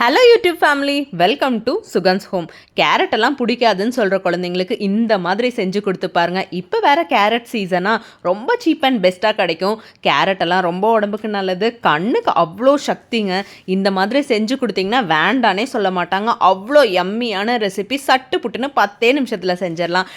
Hello YouTube family welcome to Sugan's home carrot எல்லாம் பிடிக்காதுன்னு சொல்கிற குழந்தைங்களுக்கு இந்த மாதிரி செஞ்சு கொடுத்து பாருங்க. இப்போ வேற கேரட் சீசனாக ரொம்ப சீப் அண்ட் பெஸ்ட்டாக கிடைக்கும். கேரட் எல்லாம் ரொம்ப உடம்புக்கு நல்லது. கண்ணுக்கு அவ்வளோ சக்திங்க. இந்த மாதிரி செஞ்சு கொடுத்தீங்கன்னா வேண்டானே சொல்ல மாட்டாங்க. அவ்வளோ எம்மியான ரெசிபி சட்டு புட்டுன்னு பத்தே நிமிஷத்தில் செஞ்சிடலாம்.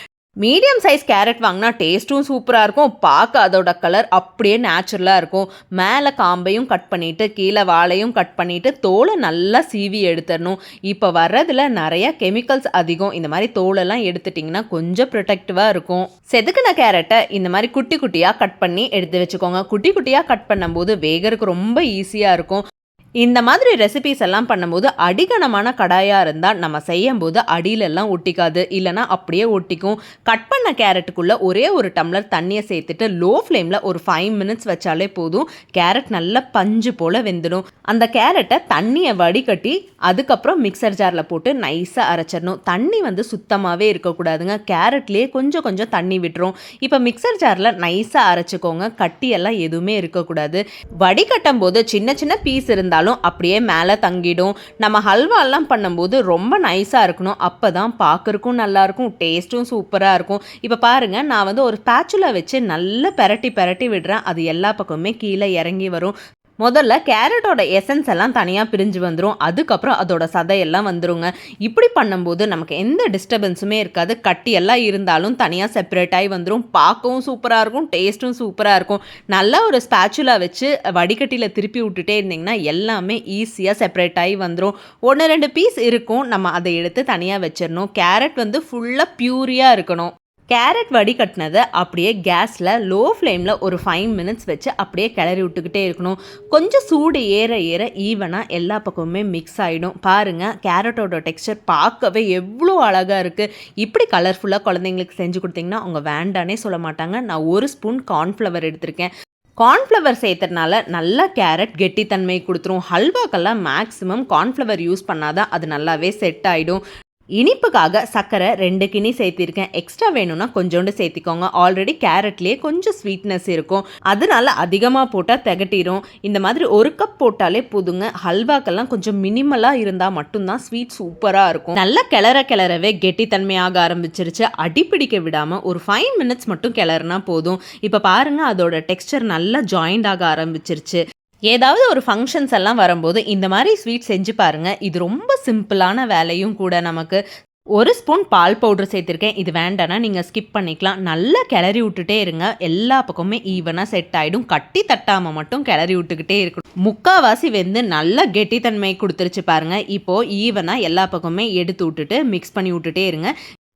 மீடியம் சைஸ் கேரட் வாங்கினா டேஸ்ட்டும் சூப்பராக இருக்கும். பார்க்க அதோட கலர் அப்படியே நேச்சுரலாக இருக்கும். மேலே காம்பையும் கட் பண்ணிவிட்டு கீழே வாழையும் கட் பண்ணிவிட்டு தோலை நல்லா சீவி எடுத்துடணும். இப்போ வர்றதுல நிறைய கெமிக்கல்ஸ் அதிகம். இந்த மாதிரி தோலெல்லாம் எடுத்துட்டிங்கன்னா கொஞ்சம் ப்ரொடெக்டிவாக இருக்கும். செதுக்கின கேரட்டை இந்த மாதிரி குட்டி குட்டியாக கட் பண்ணி எடுத்து வச்சுக்கோங்க. குட்டி குட்டியாக கட் பண்ணும்போது வேகருக்கு ரொம்ப ஈஸியாக இருக்கும். இந்த மாதிரி ரெசிபிஸ் எல்லாம் பண்ணும்போது அடிகனமான கடாயாக இருந்தால் நம்ம செய்யும்போது அடியிலெல்லாம் ஒட்டிக்காது. இல்லைனா அப்படியே ஒட்டிக்கும். கட் பண்ண கேரட்டுக்குள்ளே ஒரே ஒரு டம்ளர் தண்ணியை சேர்த்துட்டு லோ ஃப்ளேமில் ஒரு ஃபைவ் மினிட்ஸ் வச்சாலே போதும். கேரட் நல்லா பஞ்சு போல் வெந்துடும். அந்த கேரட்டை தண்ணியை வடிகட்டி அதுக்கப்புறம் மிக்சர் ஜாரில் போட்டு நைஸாக அரைச்சிடணும். தண்ணி வந்து சுத்தமாகவே இருக்கக்கூடாதுங்க. கேரட்லேயே கொஞ்சம் கொஞ்சம் தண்ணி விட்டுரும். இப்போ மிக்சர் ஜாரில் நைஸாக அரைச்சிக்கோங்க. கட்டியெல்லாம் எதுவுமே இருக்கக்கூடாது. வடிகட்டும் போது சின்ன சின்ன பீஸ் இருந்தால் இருந்தாலும் அப்படியே மேலே தங்கிடும். நம்ம ஹல்வாலாம் பண்ணும்போது ரொம்ப நைஸாக இருக்கணும். அப்போ தான் பார்க்குறக்கும் நல்லாயிருக்கும் டேஸ்ட்டும் சூப்பராக இருக்கும். இப்போ பாருங்கள் நான் வந்து ஒரு பேச்சுலா வச்சு நல்லா பெரட்டி பெரட்டி விடுறேன். அது எல்லா பக்கமுமே கீழே இறங்கி வரும். முதல்ல கேரட்டோட எசன்ஸ் எல்லாம் தனியாக பிரிஞ்சு வந்துடும் அதுக்கப்புறம் அதோட சதையெல்லாம் வந்துருங்க. இப்படி பண்ணும்போது நமக்கு எந்த டிஸ்டர்பன்ஸுமே இருக்காது. கட்டி எல்லாம் இருந்தாலும் தனியாக செப்பரேட் ஆகி வந்துடும் பார்க்கவும் சூப்பராக இருக்கும். டேஸ்ட்டும் சூப்பராக இருக்கும். நல்லா ஒரு ஸ்பேச்சுலா வச்சு வடிகட்டியில் திருப்பி விட்டுட்டே இருந்திங்கன்னா எல்லாமே ஈஸியாக செப்பரேட் ஆகி வந்துடும் ஒன்று ரெண்டு பீஸ் இருக்கும். நம்ம அதை எடுத்து தனியாக வச்சிடணும் கேரட் வந்து ஃபுல்லாக ப்யூரியாக இருக்கணும். கேரட் வடிகட்டினதை அப்படியே கேஸில் லோ ஃப்ளேமில் ஒரு ஃபைவ் மினிட்ஸ் வச்சு அப்படியே கிளறி விட்டுக்கிட்டே இருக்கணும். கொஞ்சம் சூடு ஏற ஏற ஈவனாக எல்லா பக்கமுமே மிக்ஸ் ஆகிடும் பாருங்கள் கேரட்டோட டெக்ஸ்டர் பார்க்கவே எவ்வளோ அழகாக இருக்குது இப்படி கலர்ஃபுல்லாக குழந்தைங்களுக்கு செஞ்சு கொடுத்தீங்கன்னா அவங்க வேண்டானே சொல்ல மாட்டாங்க. நான் ஒரு ஸ்பூன் கார்ன்ஃப்ளவர் எடுத்திருக்கேன். கார்ன்ஃப்ளவர் சேர்த்துறதுனால நல்லா கேரட் கெட்டித்தன்மை கொடுத்துரும். ஹல்வாக்கெல்லாம் மேக்ஸிமம் கார்ன்ஃப்ளவர் யூஸ் பண்ணாதான் அது நல்லாவே செட் ஆகிடும் இனிப்புக்காக சர்க்கரை ரெண்டு கிணி சேர்த்திருக்கேன். எக்ஸ்ட்ரா வேணும்னா கொஞ்சோண்டு சேர்த்திக்கோங்க. ஆல்ரெடி கேரட்லேயே கொஞ்சம் ஸ்வீட்னஸ் இருக்கும். அதனால அதிகமாக போட்டால் திகட்டிடும் இந்த மாதிரி ஒரு கப் போட்டாலே போதுங்க. ஹல்வாக்கெல்லாம் கொஞ்சம் மினிமலாக இருந்தால் மட்டும்தான் ஸ்வீட் சூப்பராக இருக்கும். நல்லா கிளற கிளறவே கெட்டித்தன்மையாக ஆரம்பிச்சிருச்சு. அடிப்பிடிக்க விடாமல் ஒரு ஃபைவ் மினிட்ஸ் மட்டும் கிளறுனா போதும். இப்போ பாருங்கள் அதோட டெக்ஸ்டர் நல்லா ஜாயிண்ட் ஆக ஆரம்பிச்சிருச்சு. ஏதாவது ஒரு ஃபங்க்ஷன்ஸ் எல்லாம் வரும்போது இந்த மாதிரி ஸ்வீட் செஞ்சு பாருங்கள் இது ரொம்ப சிம்பிளான வேலையும் கூட நமக்கு. ஒரு ஸ்பூன் பால் பவுடர் சேர்த்துருக்கேன். இது வேண்டாம்னா நீங்கள் ஸ்கிப் பண்ணிக்கலாம். நல்லா கிளறி விட்டுட்டே இருங்க. எல்லா பக்கமுமே ஈவனாக செட் ஆகிடும் கட்டி தட்டாமல் மட்டும் கிளறி விட்டுக்கிட்டே இருக்கணும். முக்காவாசி வெந்து நல்ல கெட்டித்தன்மை கொடுத்துருச்சு பாருங்கள் இப்போது ஈவனாக எல்லா பக்கமே எடுத்து விட்டுட்டு மிக்ஸ் பண்ணி விட்டுட்டே இருங்க.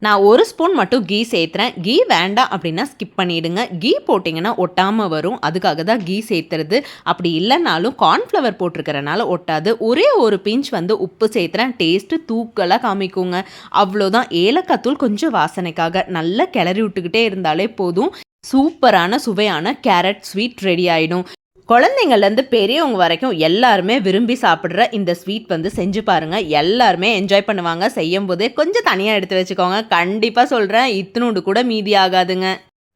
நான் ஒரு ஸ்பூன் மட்டும் கீ சேர்த்துறேன். கீ வேண்டாம் அப்படின்னா ஸ்கிப் பண்ணிவிடுங்க கீ போட்டிங்கன்னா ஒட்டாமல் வரும். அதுக்காக தான் கீ சேர்த்துறது. அப்படி இல்லைனாலும் கார்ன்ஃப்ளவர் போட்டிருக்கிறனால ஒட்டாது. ஒரே ஒரு பிஞ்ச் வந்து உப்பு சேர்த்துறேன். டேஸ்ட்டு தூக்கலாக காமிக்குங்க. அவ்வளோதான். ஏலக்காய் தூள் கொஞ்சம் வாசனைக்காக நல்லா கிளறி விட்டுக்கிட்டே இருந்தாலே போதும். சூப்பரான சுவையான கேரட் ஸ்வீட் ரெடி ஆகிடும் குழந்தைங்கள்லேருந்து பெரியவங்க வரைக்கும் எல்லாருமே விரும்பி சாப்பிட்ற இந்த ஸ்வீட் வந்து செஞ்சு பாருங்கள் எல்லாருமே என்ஜாய் பண்ணுவாங்க. செய்யும் போதே கொஞ்சம் தனியாக எடுத்து வச்சுக்கோங்க. கண்டிப்பாக சொல்கிறேன் இத்தினோண்டு கூட மீதி ஆகாதுங்க.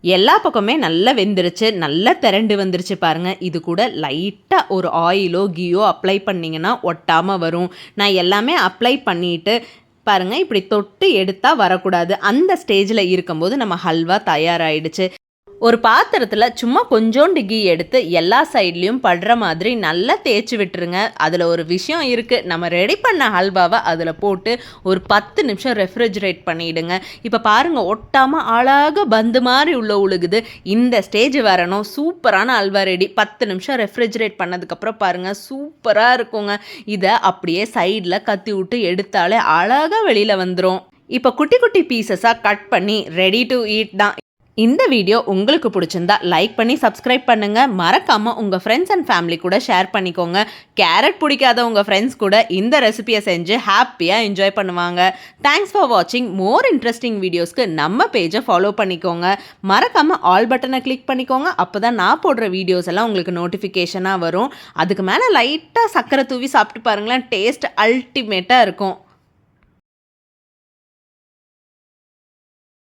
எல்லா பக்கமே நல்லா வெந்துருச்சு நல்லா திரண்டு வந்துருச்சு பாருங்கள் இது கூட லைட்டாக ஒரு ஆயிலோ கீயோ அப்ளை பண்ணிங்கன்னா ஒட்டாமல் வரும். நான் எல்லாமே அப்ளை பண்ணிவிட்டு பாருங்கள் இப்படி தொட்டு எடுத்தால் வரக்கூடாது. அந்த ஸ்டேஜில் இருக்கும்போது நம்ம ஹல்வா தயாராகிடுச்சு ஒரு பாத்திரத்தில் சும்மா கொஞ்சோண்டு கீ எடுத்து எல்லா சைட்லேயும் படுற மாதிரி நல்லா தேய்ச்சி விட்டுருங்க. அதில் ஒரு விஷயம் இருக்குது நம்ம ரெடி பண்ண ஹல்வாவை அதில் போட்டு ஒரு பத்து நிமிஷம் ரெஃப்ரிஜரேட் பண்ணிவிடுங்க இப்போ பாருங்கள் ஒட்டாமல் அழகாக பந்து மாதிரி உள்ள உழுகுது. இந்த ஸ்டேஜ் வரணும். சூப்பரான அல்வா ரெடி பத்து நிமிஷம் ரெஃப்ரிஜரேட் பண்ணதுக்கப்புறம் பாருங்கள் சூப்பராக இருக்குங்க. இதை அப்படியே சைடில் கத்தி விட்டு எடுத்தாலே அழகாக வெளியில் வந்துடும் இப்போ குட்டி குட்டி பீசஸாக கட் பண்ணி ரெடி டு ஈட் தான். இந்த வீடியோ உங்களுக்கு பிடிச்சிருந்தா லைக் பண்ணி சப்ஸ்கிரைப் பண்ணுங்க. மறக்காம உங்க ஃப்ரெண்ட்ஸ் அண்ட் ஃபேமிலி கூட ஷேர் பண்ணிக்கோங்க. கேரட் பிடிக்காத உங்க ஃப்ரெண்ட்ஸ் கூட இந்த ரெசிபியை செஞ்சு ஹாப்பியாக என்ஜாய் பண்ணுவாங்க. தேங்க்ஸ் ஃபார் வாட்சிங் மோர் இன்ட்ரெஸ்டிங் வீடியோஸ்க்கு நம்ம பேஜை ஃபாலோ பண்ணிக்கோங்க. மறக்காம ஆல் பட்டனை கிளிக் பண்ணிக்கோங்க. அப்போ தான் நான் போடுற வீடியோஸ் எல்லாம் உங்களுக்கு நோட்டிஃபிகேஷனாக வரும். அதுக்கு மேலே லைட்டாக சக்கரை தூவி சாப்பிட்டு பாருங்களேன். டேஸ்ட் அல்டிமேட்டாக இருக்கும்.